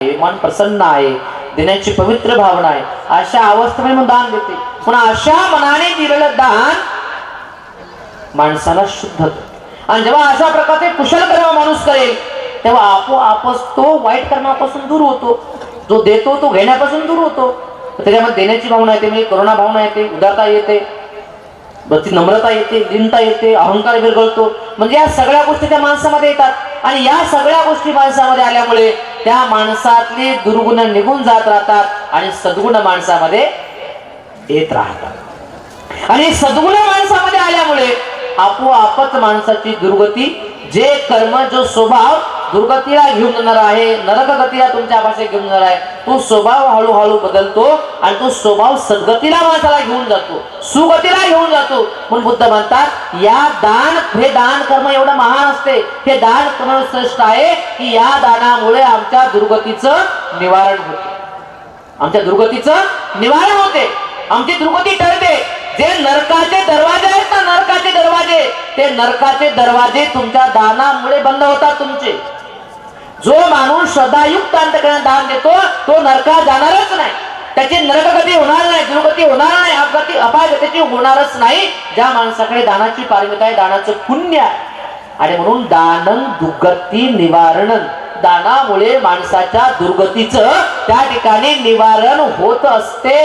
मन प्रसन्न आहे. देण्याची पवित्र भावना आहे. अशा अवस्थेमध्ये मग दान देते. पण अशा मनाने दिलेलं दान माणसाला शुद्ध आणि जेव्हा अशा प्रकारचे कुशल कर्म माणूस करेल तेव्हा आपोआपच तो वाईट कर्मापासून दूर होतो. जो देतो तो घेण्यापासून दूर होतो. त्याच्यामध्ये देण्याची भावना येते म्हणजे करुणा भावना येते उदारता येते. ती नम्रता येते दिनता येते अहंकार विरघळतो. म्हणजे या सगळ्या गोष्टी त्या माणसामध्ये येतात. आणि या सगळ्या गोष्टी माणसामध्ये आल्यामुळे त्या माणसातले दुर्गुण निघून जात राहतात आणि सद्गुण माणसामध्ये येत राहतात. आणि सद्गुण माणसामध्ये आल्यामुळे आपोआपच माणसाची दुर्गती जे कर्म जो स्वभाव दुर्गतीला घेऊन जाणार आहे नरकगतीला तुमच्या भाषेत घेऊन जाणार आहे. तो स्वभाव हळूहळू बदलतो आणि तो स्वभाव सद्गतीला माणसाला घेऊन जातो सुगतीला घेऊन जातो. म्हणून बुद्ध म्हणतात या दान हे दान कर्म एवढं महान असते. हे दान कर्म श्रेष्ठ आहे की या दानामुळे आमच्या दुर्गतीचं निवारण होते. आमच्या दुर्गतीचं निवारण होते. आमची दुर्गती ठरते जे नरकाचे दरवाजे आहेत ना नरकाचे दरवाजे ते नरकाचे दरवाजे तुमच्या दानामुळे बंद होतात तुमचे. जो माणूस श्रद्धायुक्त अंतकरण दान देतो तो नरकात जाणारच नाही. त्याची नरकगती होणार नाही दुर्गती होणार नाही अपगती अपायगतीची होणारच नाही. ज्या माणसाकडे दानाची पारमिता आहे दानाचं पुण्य आणि म्हणून दानन दुर्गती निवारण दानामुळे माणसाच्या दुर्गतीचं त्या ठिकाणी निवारण होत असते.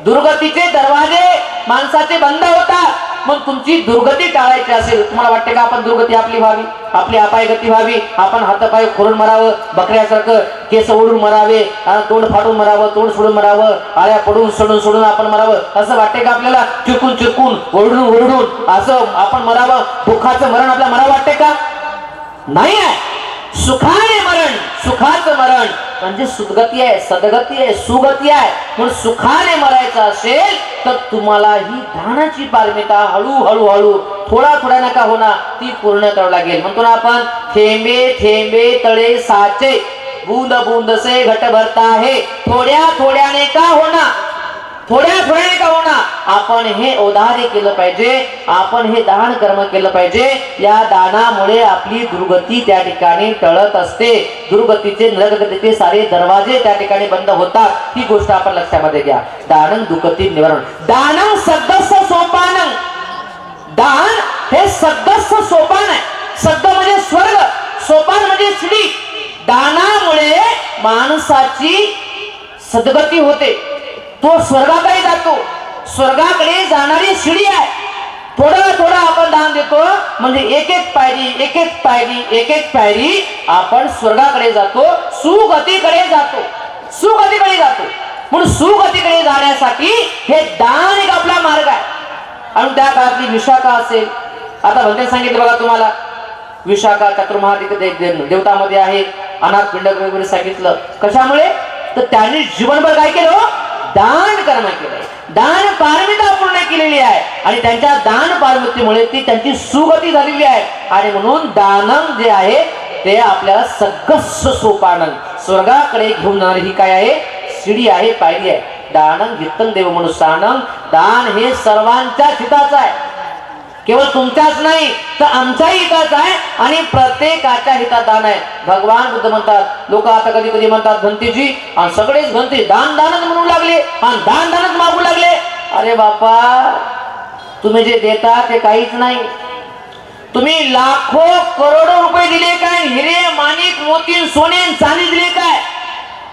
दुर्गतीचे दरवाजे माणसाचे बंद होतात. मग तुमची दुर्गती टाळायची असेल तुम्हाला वाटते का आपण दुर्गती आपली व्हावी? आपली अपायगती व्हावी? आपण हातपाय खोडून मरावं बकऱ्यासारखं केस ओढून मरावे तोंड फाडून मरावं तोंड सोडून मरावं आळ्या पडून सोडून सोडून आपण मरावं. असं वाटते का आपल्याला? चिरकून चिरकून ओरडून ओरडून असं आपण मरावं दुःखाचं मरण आपल्याला मरा वाटते का? नाही आहे. सुखाने मरण. सुखाचं मरण. म्हणजे सुदगती आहे सदगती आहे सुगती आहे. म्हणून सुखाने मरायचं असेल तर तुम्हाला ही दानाची पारमिता हळू हळू. हळू थोडा थोडा नका होणार ती पूर्ण करावं लागेल. म्हणतो ना आपण थेंबे थेंबे तळे साचे. बूंद बूंदसे घट भरता आहे. थोड्या थोड्याने का होणार थोड्या थोड्याने का होणार? आपण हे औदार्य केलं पाहिजे आपण हे दान कर्म केलं पाहिजे. या दानामुळे आपली दुर्गती त्या ठिकाणी टळत असते. दुर्गतीचे नरगतीचे सारे दरवाजे त्या ठिकाणी बंद होतात. ही गोष्ट आपण लक्षामध्ये घ्या. दान दुर्गती निवारण. दान सदस्य सोपान. दान हे सदस्य सोपान आहे. सद्द म्हणजे स्वर्ग सोपान म्हणजे स्त्री. दानामुळे माणसाची सद्गती होते. तो स्वर्गाकडे जातो. स्वर्गाकडे जाणारी शिडी आहे. थोडं थोडं आपण दान देतो. म्हणजे एक एक पायरी एक एक पायरी एक एक पायरी आपण स्वर्गाकडे जातो. सुगतीकडे जातो. सुगतीकडे जातो. म्हणून सुगतीकडे जाण्यासाठी हे दान एक आपला मार्ग आहे. आणि त्या काळातली विशाखा असेल. आता भंते सांगितलं बघा तुम्हाला. विशाखा चतुर्महादिक देवतामध्ये आहे. अनाथ पिंडक वगैरे सांगितलं. कशामुळे? तर त्यांनी जीवनभर काय केलं? कर्म केलंय दान पारमिता पूर्ण केलेली आहे. आणि त्यांच्या दान पारमितीमुळे ती त्यांची सुगती झालेली आहे. आणि म्हणून दानम जे आहे ते आपल्याला सगस सोपानन स्वर्गाकडे घेऊन जाणारी ही काय आहे? शिडी आहे पायरी आहे. दानम वित्तन देव मनुष्यानं दान हे सर्वांच्या हिताचं आहे. केवळ तुमच्याच नाही तर आमच्याही हिताच आहे आणि प्रत्येकाच्या हितात दान आहे. भगवान बुद्ध म्हणतात लोक आता कधी कधी म्हणतात घंतीजी आणि सगळेच घंती दान दानच म्हणू लागले आणि दान दानच मागू लागले. अरे बापा तुम्ही जे देता ते काहीच नाही. तुम्ही लाखो करोडो रुपये दिले काय हिरे माणिक मोती सोने चांदी दिले काय?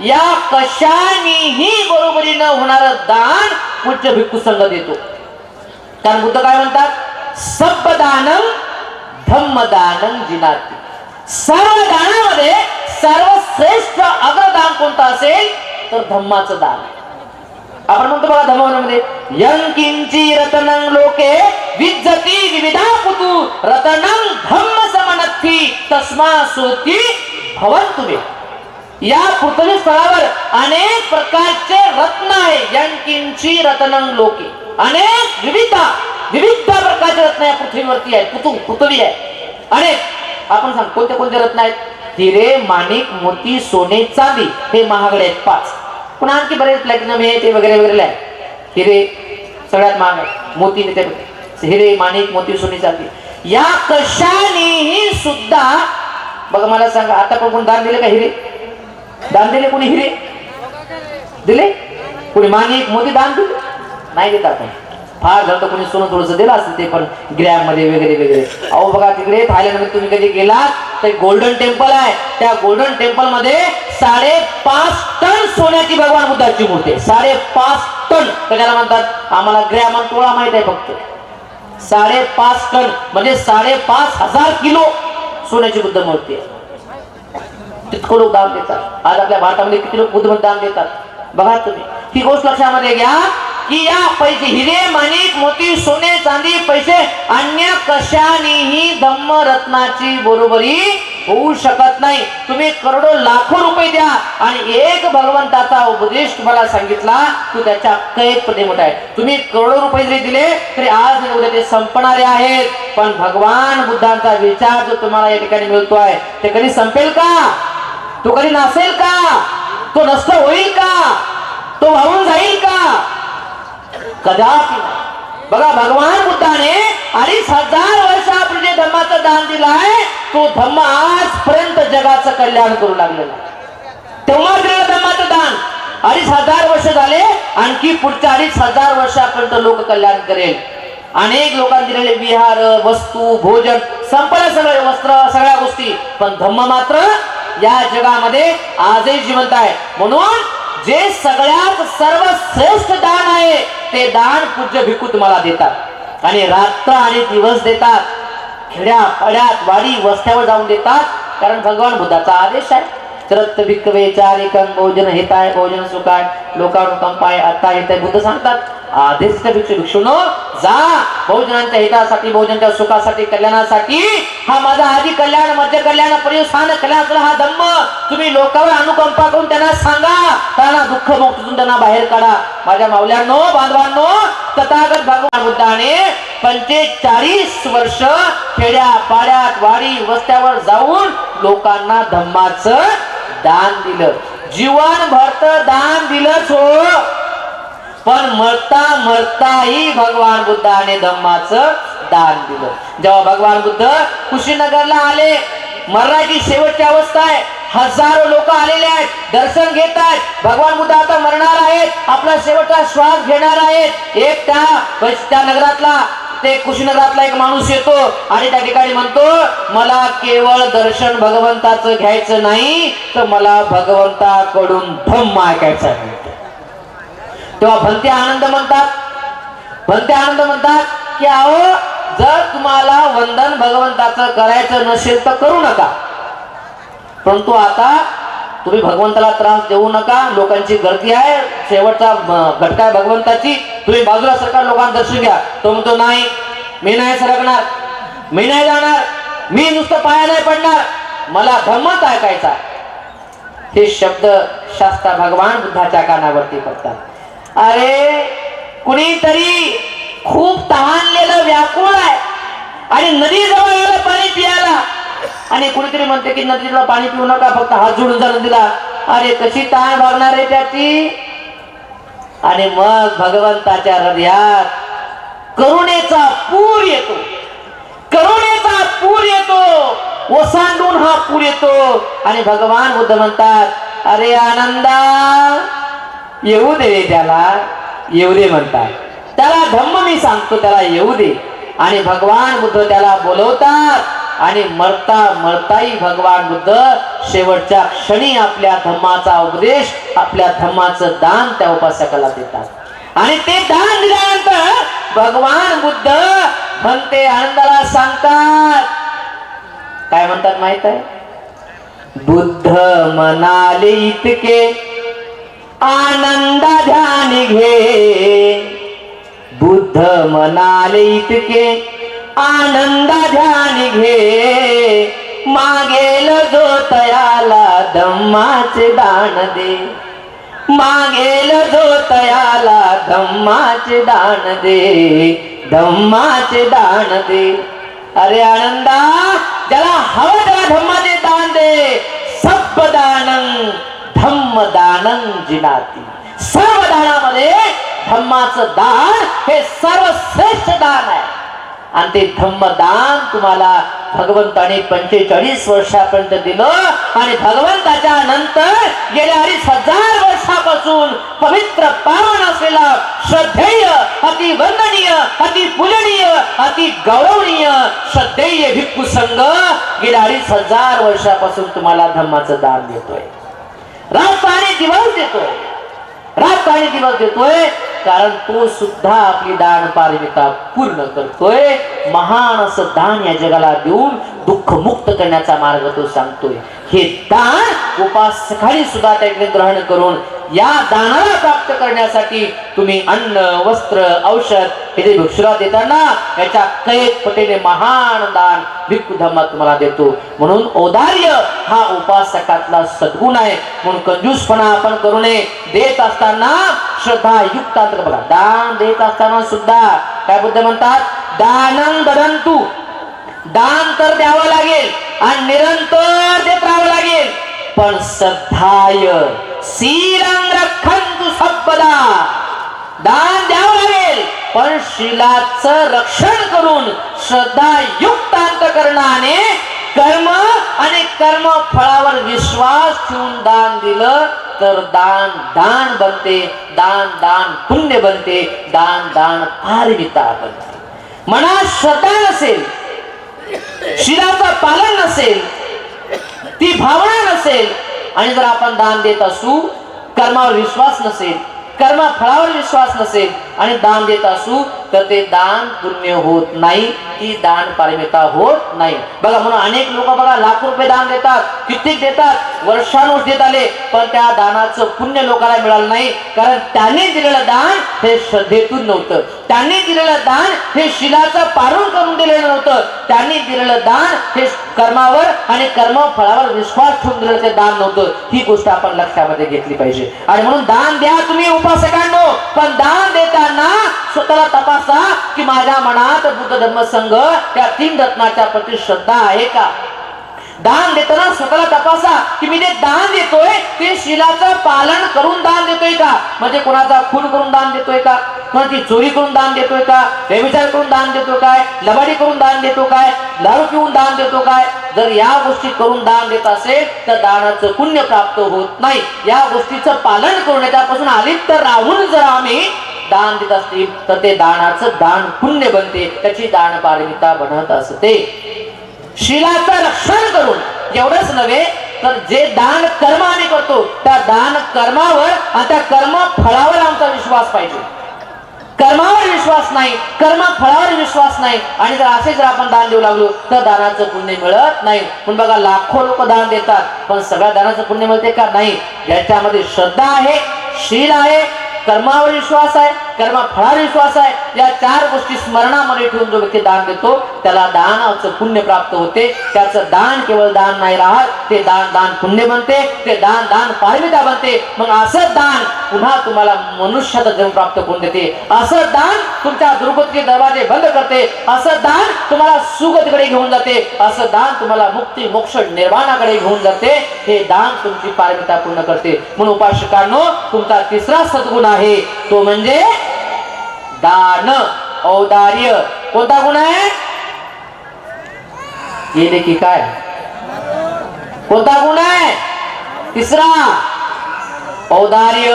या कशानेही बरोबरी न होणार दान उच्च भिक्खू संघ देतो. कारण बुद्ध काय म्हणतात? सबदानम धम्मदानं जिनाती। सर्व दानामध्ये सर्वश्रेष्ठ अग्रदान कोणतं असेल तर धम्माचं दान आपण म्हणतो बघा यं यंकिंची रतनं लोके विज्जती विविधा पुतू रतनं धम्म समनथी तस्मा सोती भवन तुम्ही या पृथ्वी स्थळावर अनेक प्रकारचे रत्न आहे यंकिंची रतनं लोके। अनेक विविध विविध प्रकारचे रत्न या पृथ्वीवरती आहेत. पृथू पृथ्वी आहे अनेक. आपण सांग कोणते कोणते रत्न आहेत? हिरे माणिक मोती सोने चांदी हे महागडे आहेत. पाच. पुन्हा आणखी बरेच प्लॅटिनम हे ते वगैरे वगैरे आहे हिरे सगळ्यात महाग आहे मोती ते हिरे माणिक मोती सोने चांदी. या कशानेही सुद्धा बघा मला सांगा आता पण कोण दान दिले का हिरे? दान दिले कोणी हिरे? दिले? कोणी मानिक मोती दान दिले? नाही देत आपण. फार झालं तर कोणी सोनं थोडंसं दिलं असेल ते पण ग्रॅममध्ये वगैरे वगैरे. अहो बघा तिकडे थायलंडमध्ये तुम्ही कधी गेलात तर गोल्डन टेम्पल आहे. त्या गोल्डन टेम्पलमध्ये साडेपाच टन सोन्याची भगवान बुद्धाची मूर्ती आहे. साडेपाच टन. त्याला म्हणतात आम्हाला ग्रॅम आणि तोळा माहीत आहे फक्त. साडेपाच टन म्हणजे साडेपाच हजार किलो सोन्याची बुद्ध मूर्ती आहे. तितकं लोक दान देतात. आज आपल्या भारतामध्ये किती लोक बुद्ध दान देतात? बघा तुम्ही. ही गोष्ट लक्षामध्ये घ्या. की या पैसे हिरे माणिक मोती सोने चांदी पैसे अन्य कशानेही धम्म रत्नाची बरोबरी होऊ शकत नाही. तुम्ही करोडो लाखो रुपये द्या आणि एक भगवंताचा उपदेश तुम्हाला सांगितला तो त्याच्या कैद मोठा आहे. तुम्ही करोडो रुपये जरी दिले तरी आज उद्या ते संपणारे आहेत. पण भगवान बुद्धांचा विचार जो तुम्हाला या ठिकाणी मिळतो आहे ते कधी संपेल का? तो कधी नसेल का? तो नष्ट होईल का? तो वाहून जाईल का? कदापि बघा भगवान बुद्धाने अडीच हजार वर्षापूर्वी जे धम्माचं दान दिलं आहे तो धम्म आजपर्यंत जगाचं कल्याण करू लागलेला तेव्हा दिलेलं धम्माचं दान. अडीच हजार वर्ष झाले आणखी पुढच्या अडीच हजार वर्षापर्यंत लोक कल्याण करेल. अनेक लोकांनी दिलेले विहार वस्तू भोजन संपलं सगळे वस्त्र सगळ्या गोष्टी. पण धम्म मात्र या जगामध्ये आजही जिवंत आहे. म्हणून जे सगळ्यात सर्वश्रेष्ठ दान आहे ते दान पूज्य भिकू तुम्हाला देतात. आणि रात्र आणि दिवस देतात. खेड्या पड्यात वाडी वस्त्यावर जाऊन देतात. कारण भगवान बुद्धाचा आदेश आहे. तरत भिक्कवे चारिकं भोजन हेताय भोजन सुखाय लोकानुकंपाय आता आहे बुद्ध सांगतात. आदेश जा बहुजनांच्या हितासाठी बहुजनांच्या सुखासाठी कल्याणासाठी. हा माझा आधी कल्याण मध्य कल्याण परिस्थान कल्याण हा धम्म. तुम्ही लोकांवर अनुकंपा करून त्यांना सांगा. त्यांना दुःख मुक्तीतून त्यांना बाहेर काढा. माझ्या मावल्यांनो बांधवांनो तथागत भगवान बुद्धाने पंचेचाळीस वर्ष खेड्या पाड्यात वाडी वस्त्यावर जाऊन लोकांना धम्माचं दान दिलं. जीवन भरत दान दिलं हो पण मरता मरताही भगवान बुद्धाने धम्माचं दान दिलं. जेव्हा भगवान बुद्ध कुशीनगरला आले मरणाची शेवटची अवस्था आहे. हजारो लोक आलेले आहेत दर्शन घेत आहेत. भगवान बुद्ध आता मरणार आहेत आपला शेवटचा श्वास घेणार आहेत. एक त्या त्या नगरातला ते कुशीनगरातला एक माणूस येतो आणि त्या ठिकाणी म्हणतो मला केवळ दर्शन भगवंताचं घ्यायचं नाही तर मला भगवंताकडून धम्म ऐकायचं आहे. तेव्हा भलते आनंद म्हणतात. भलते आनंद म्हणतात की अहो जर तुम्हाला वंदन भगवंताचं करायचं नसेल तर करू नका. परंतु आता तुम्ही भगवंताला त्रास देऊ नका. लोकांची गर्दी आहे. शेवटचा घटका आहे भगवंताची. तुम्ही बाजूला सरकार लोकांना दर्शन घ्या. तो म्हणतो नाही मी नाही सरकणार. मी नाही जाणार. मी नुसतं पाया नाही पडणार. मला धम्मच ऐकायचा हे शब्द शास्त्र भगवान बुद्धाच्या कानावरती पडतात. अरे कुणीतरी खूप तहानलेलं व्याकुळ आहे. आणि नदी जवळ गेलं पाणी पियाला. आणि कुणीतरी म्हणते की नदीला पाणी पिऊ नका फक्त हात जोडून जा नदीला अरे कशी तहान भागणार आहे त्याची? आणि मग भगवंताच्या हृदयात करुणेचा पूर येतो. करुणेचा पूर येतो. ओसांडून हा पूर येतो. आणि भगवान बुद्ध म्हणतात अरे आनंदा येऊ दे त्याला येऊ दे म्हणतात. त्याला धम्म मी सांगतो त्याला येऊ दे. आणि भगवान बुद्ध त्याला बोलवतात. आणि मरता मरताही भगवान बुद्ध शेवटच्या क्षणी आपल्या धम्माचा उपदेश आपल्या धम्माचं दान त्या उपासकाला देतात. आणि ते दान दिल्यानंतर भगवान बुद्ध म्हणते आनंदाला सांगतात. काय म्हणतात माहीत आहे? बुद्ध म्हणाले इतके आनंद ध्यान घे. बुद्ध म्हणाले इतके आनंद ध्यान घे. मागेल जो तयाला दम्माचे दान दे. मागेल जो तयाला धम्माचे दान दे. धम्माचे दान दे. अरे आनंदा ज्याला हवं त्याला धम्माचे दान दे. सब दानं धम्म दानं जिनाती। सर्व दानामध्ये धम्माचं दान हे सर्वश्रेष्ठ दान आहे. आणि ते धम्मदान तुम्हाला भगवंताने पंचेचाळीस वर्षापर्यंत दिलं आणि भगवंताच्या नंतर गेल्या अडीच हजार वर्षापासून पवित्र पावन असलेला श्रद्धेय अति वंदनीय अति पूजनीय अति गौरवनीय श्रद्धेय भिक्खू संघ गेल्या अडीच हजार वर्षापासून तुम्हाला धम्माचं दान देतोय. रात आणि दिवस देतोय. रात आणि दिवस देतोय कारण तो सुद्धा आपली दान पारमिता पूर्ण करतोय. महान असं दान या जगाला देऊन दुःख मुक्त करण्याचा मार्ग तो सांगतोय. हे दान उपास सकाळी सुद्धा त्याकडे ग्रहण करून या दानाला प्राप्त करण्यासाठी तुम्ही अन्न वस्त्र औषध हे भिक्षुला देताना याच्या कैक पटीने महान दान भिक्खू धम्मा तुम्हाला देतो. म्हणून औदार्य हा उपासकातला सद्गुण आहे. म्हणून कंजूसपणा आपण करू नये. देत असताना श्रद्धा युक्त बघा. दान देत असताना सुद्धा काय बुद्ध म्हणतात? दानं ददंतु. दान तर द्यावं लागेल आणि निरंतर देत राहावं लागेल. पण सद्धाय सीरंग रखंतु सबदा दान द्यावं लागेल. पण शिलाच रक्षण करून श्रद्धा युक्त अंतकरणाने कर्म आणि कर्म फळावर विश्वास ठेवून दान दिलं तर दान दान बनते दान दान पुण्य बनते दान दान पारमिता बनते. मनात श्रद्धा नसेल शिलाचं पालन नसेल ती भावना नसेल आणि जर आपण दान देत असू कर्मावर विश्वास नसेल कर्मा फळावर विश्वास नसेल आणि दान देत असू तर ते दान पुण्य होत नाही ती दान पारमिता होत नाही. बघा म्हणून अनेक लोक बघा लाख रुपये दान देतात कित्येक देतात वर्षानुष देत आले पण त्या दानाचं पुण्य लोकांना मिळालं नाही कारण त्यांनी दिलेलं दान हे श्रद्धेतून नव्हतं. त्यांनी दिलेलं दान हे शिलाचं पारून करून दिलेलं नव्हतं. त्यांनी दिलेलं दान हे कर्मावर आणि कर्म फळावर विश्वास ठेवून दिलेलं ते दान नव्हतं. ही गोष्ट आपण लक्षामध्ये घेतली पाहिजे. आणि म्हणून दान द्या तुम्ही उपासकांनो. पण दान देताना स्वतःला तपास की माझ्या मनात बुद्ध धर्म संघ त्या तीन रत्नाच्या प्रति श्रद्धा आहे का? दान देताना स्वतःला तपासा की मी जे दान देतोय ते शिलाचं पालन करून दान देतोय का? म्हणजे कोणाचा खून करून दान देतोय का? कोणाची चोरी करून दान देतोय का? व्यभिचार करून दान देतो काय? लबाडी करून दान देतो काय? दारू पिऊन दान देतो काय? जर या गोष्टी करून दान देत असेल तर दानाचं पुण्य प्राप्त होत नाही. या गोष्टीचं पालन करून त्यापासून आलिप्त राहून जर आम्ही दान देत असतील तर ते दानाचं दान पुण्य बनते त्याची दान पारमिता बनत असते. शिलाचं रक्षण करून एवढंच नव्हे तर जे दान कर्म आम्ही करतो त्या दान कर्मावर आणि त्या कर्म फळावर आमचा विश्वास पाहिजे. कर्मावर विश्वास नाही कर्म फळावर विश्वास नाही आणि जर असे जर आपण दान देऊ लागलो तर दानाचं पुण्य मिळत नाही. पण बघा लाखो लोक दान देतात पण सगळ्या दानाचं पुण्य मिळते का? नाही. ज्याच्यामध्ये श्रद्धा आहे शील आहे कर्मावर विश्वास आहे. कर्म फळा विश्वास आहे. या चार गोष्टी स्मरणामध्ये ठेवून जो व्यक्ती दान देतो त्याला दानाचं पुण्य प्राप्त होते. त्याचं दान केवळ दान नाही राहत ते दान दान पुण्य बनते ते दान दान पारमिता बनते. मग असं दान पुन्हा तुम्हाला मनुष्याचा जन्म प्राप्त करून देते. असं दान तुमच्या दुर्गतीचे दरवाजे बंद करते. असं दान तुम्हाला सुगतीकडे घेऊन जाते. असं दान तुम्हाला मुक्ती मोक्ष निर्वाणाकडे घेऊन जाते. हे दान तुमची पारमिता पूर्ण करते. म्हणून उपासकांनो तुमचा तिसरा सद्गुण आहे. तो म्हणजे दान औदार्य. कोणता गुण आहे? येणे की काय? कोणता गुण आहे? तिसरा. औदार्य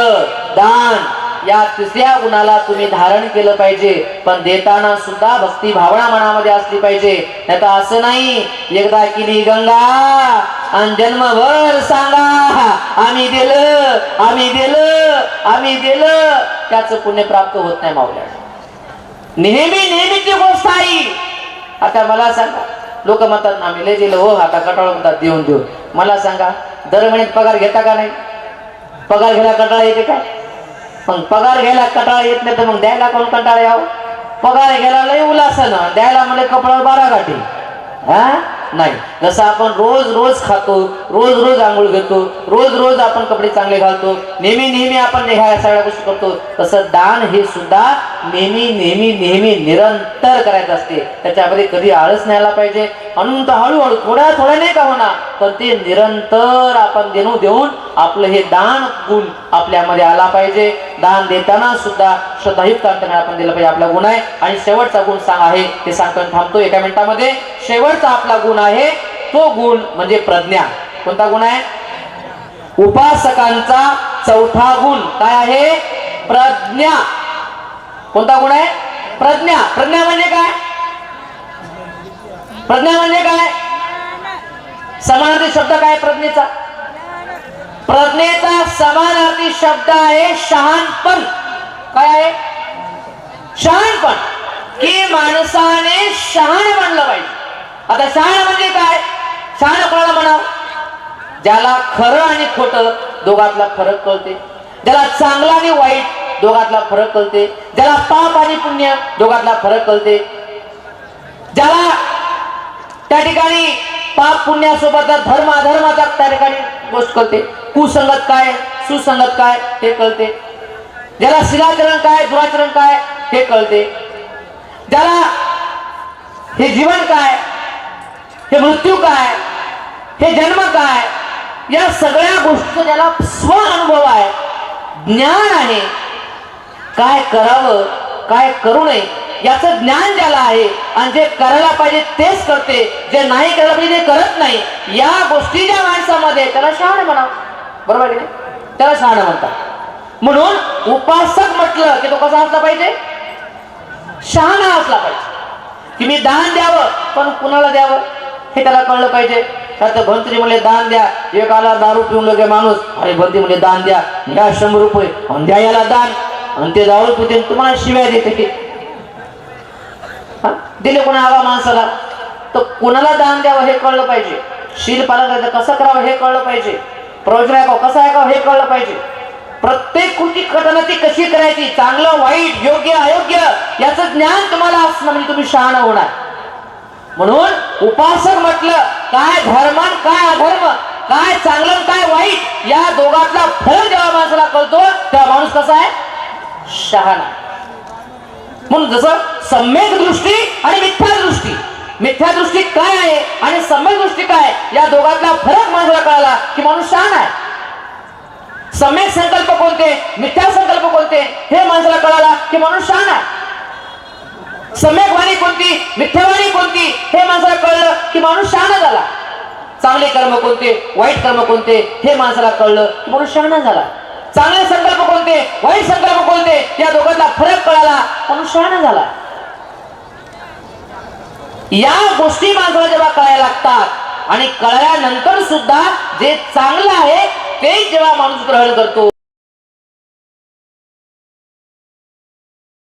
दान. या तिसऱ्या गुणाला तुम्ही धारण केलं पाहिजे. पण देताना सुद्धा भक्ती भावना मनामध्ये असली पाहिजे. नाही तर असं नाही. एकदा केली गंगा आणि जन्मभर सांगा आम्ही दिलं आम्ही दिलं आम्ही दिलं त्याच पुण्य प्राप्त होत नाही मावल्या नेहमी नेहमीची गोष्ट आहे आता मला सांगा लोक म्हणतात आम्ही लय दिलं हो आता कटाळ म्हणतात देऊन देऊन. मला सांगा दर महिन्यात पगार घेता का नाही? पगार घ्यायला कटाळा येते का? पण पगार घ्यायला कंटाळा येत नाही तर मग द्यायला कोण कंटाळा यावं हो? पगार घ्यायला लय उलासन द्यायला म्हणजे कपड्यावर बारा गाठी. हा? नाही. जसं आपण रोज रोज खातो रोज रोज आंघोळ घेतो रोज रोज आपण कपडे चांगले घालतो नेहमी नेहमी आपण ह्या सगळ्या गोष्टी करतो तसं दान हे सुद्धा नेहमी नेहमी नेहमी निरंतर करायचं असते. त्याच्यामध्ये कधी आळस न्यायला पाहिजे. म्हणून तर हळूहळू थोड्या थोड्या नाही का होणार पण ते निरंतर आपण देणू देऊन आपलं हे दान गुण आपल्यामध्ये आला पाहिजे. दान देताना सुद्धा श्रद्धायुक्त अंतकरण आपण दिलं पाहिजे. आपला गुण आहे. आणि शेवटचा गुण सांग आहे ते सांगतो आणि थांबतो एका मिनिटामध्ये. शेवटचा आपला गुण आहे तो गुण म्हणजे प्रज्ञा. कोणता गुण आहे? उपासकांचा चौथा गुण काय आहे? प्रज्ञा. कोणता गुण आहे? प्रज्ञा. प्रज्ञा म्हणजे काय? प्रज्ञा म्हणजे काय? समानार्थी शब्द काय प्रज्ञेचा? प्रज्ञेचा समानार्थी शब्द आहे शहाणपण. काय आहे? शहाणपण. की माणसाने शहाण म्हणलं पाहिजे. आता शाळा म्हणजे काय? शाळा कोणाला म्हणावं? ज्याला खरं आणि खोटं दोघातला फरक कळते. ज्याला चांगला आणि वाईट दोघातला फरक कळते. ज्याला पाप आणि पुण्य दोघातला फरक कळते. ज्याला त्या ठिकाणी पाप पुण्यासोबत धर्म अधर्माचा त्या ठिकाणी गोष्ट कळते कुसंगत काय सुसंगत काय हे कळते. ज्याला शिलाचरण काय दुराचरण काय हे कळते. ज्याला हे जीवन काय हे मृत्यू काय? हे जन्म काय? या सगळ्या गोष्टीचा ज्याला स्व अनुभव आहे. ज्ञान आहे. काय करावं काय करू नये याचं ज्ञान ज्याला आहे आणि जे करायला पाहिजे तेच करते जे नाही करायला पाहिजे ते करत नाही. या गोष्टी ज्या माणसामध्ये त्याला शहाणे म्हणावं. बरोबर आहे त्याला शहाणे म्हणतात. म्हणून उपासक म्हटलं की तो कसा असला पाहिजे? शहाणा असला पाहिजे. की मी दान द्यावं पण कुणाला द्यावं? हे त्याला कळलं पाहिजे. तर भंत्री म्हणले दान द्या. एक आला दारू पिऊन लगे माणूस. अरे भंती म्हणजे दान द्या. द्या शंभर रुपये. आणि द्या याला दान. आणि ते दारू पिते तुम्हाला शिव्या देते. की दिले कोणा आला माणसाला? तर कोणाला दान द्यावं हे कळलं पाहिजे. शील पालन करायचं कसं करावं हे कळलं पाहिजे. प्रवचन ऐकावं कसं ऐकावं हे कळलं पाहिजे. प्रत्येक कृती घटना ती कशी करायची? चांगलं वाईट योग्य अयोग्य याचं ज्ञान तुम्हाला असणं म्हणजे तुम्ही शहाणा होणार. म्हणून उपासक म्हटलं काय धर्म काय अधर्म काय चांगलं काय वाईट या दोघातला फळ जेव्हा माणसाला कळतो तेव्हा माणूस कसा आहे? शहाणा. म्हणून जसं सम्यक दृष्टी आणि मिथ्या दृष्टी. मिथ्या दृष्टी काय आहे आणि सम्यक दृष्टी काय या दोघातला फरक माणसाला कळाला की माणूस शहाणा आहे. सम्यक संकल्प कोणते? मिथ्या संकल्प कोणते? हे माणसाला कळाला की माणूस शहाणा आहे. सम्यक वाणी कोणती? मिथ्यावाणी कोणती? हे माणसाला कळलं की माणूस शहाणा झाला. चांगले कर्म कोणते? वाईट कर्म कोणते? हे माणसाला कळलं की माणूस शहाणा झाला. चांगले संकल्प कोणते? वाईट संकल्प कोणते? या दोघांना फरक कळाला. माणूस शहाणा झाला. या गोष्टी माणसाला जेव्हा कळायला लागतात आणि कळल्यानंतर सुद्धा जे चांगलं आहे ते जेव्हा माणूस ग्रहण करतो